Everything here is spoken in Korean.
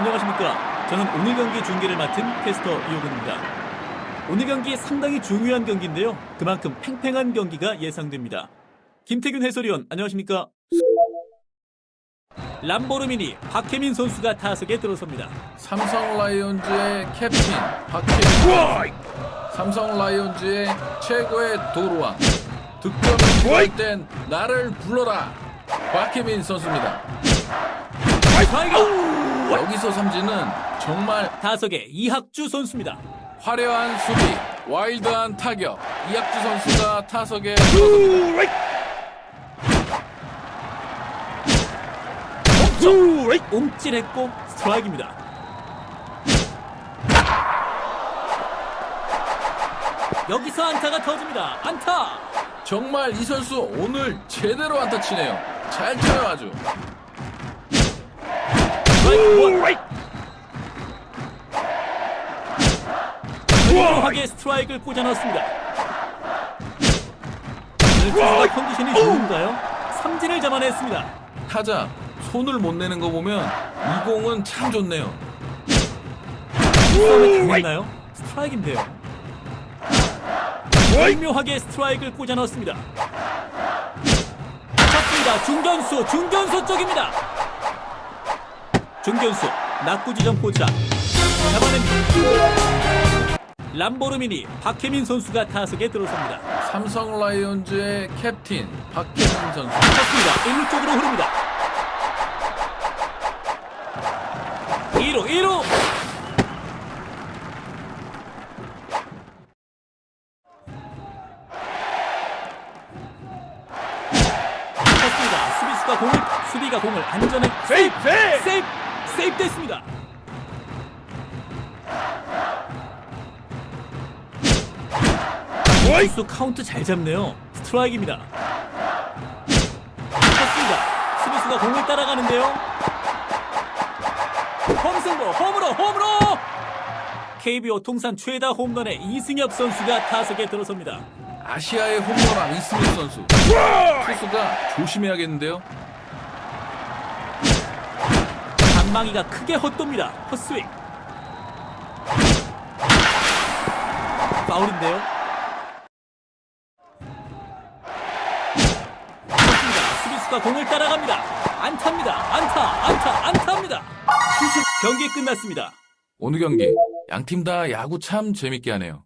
안녕하십니까? 저는 오늘 경기 중계를 맡은 캐스터 이호근입니다. 오늘 경기 상당히 중요한 경기인데요. 그만큼 팽팽한 경기가 예상됩니다. 김태균 해설위원 안녕하십니까? 람보르미니 박혜민 선수가 타석에 들어섭니다. 삼성 라이온즈의 캡틴 박혜민 삼성 라이온즈의 최고의 도루왕 득점이 필요할 땐 나를 불러라 박혜민 선수입니다 스트라이크! 여기서 삼진은 정말 타석에 이학주 선수입니다. 화려한 수비 와일드한 타격 이학주 선수가 타석에 옴찔했고 스트라이크입니다. 여기서 안타가 터집니다. 안타! 정말 이 선수 오늘 제대로 안타 치네요 잘 쳐요 아주 스트라이크 원. 훌륭하게 스트라이크를 꽂아 넣었습니다. 오늘 투수가 컨디션이 좋은가요? 삼진을 잡아냈습니다. 타자 손을 못 내는 거 보면 이 공은 참 좋네요 싸움에 당했나요? 스트라이크인데요. 절묘하게 스트라이크를 꽂아 넣었습니다. 쳤습니다. 중견수, 중견수 쪽입니다. 중견수, 낙구 지점 포자. 잡아냅니다. 람보르미니 박혜민 선수가 타석에 들어섭니다. 삼성 라이온즈의 캡틴 박혜민 선수 쳤습니다. 1루 쪽으로 흐릅니다. 2루, 2루! 쳤습니다. 수비수가 공을, 수비가 공을 안전하게 세이프! 세이프! 세이프 됐습니다. 수비수 카운트 잘 잡네요. 스트라이크입니다. 쳤습니다. 수비수가 공을 따라가는데요. 홈승부 홈으로 홈으로 KBO 통산 최다 홈런의 이승엽 선수가 타석에 들어섭니다. 아시아의 홈런왕 이스민 선수 투수가 조심해야겠는데요 방망이가 크게 헛돕니다. 헛스윙. 파울인데요. 쳤습니다. 수비수가 공을 따라갑니다. 안타입니다. 안타, 안타, 안타입니다. 경기 끝났습니다. 오늘 경기 양 팀 다 야구 참 재밌게 하네요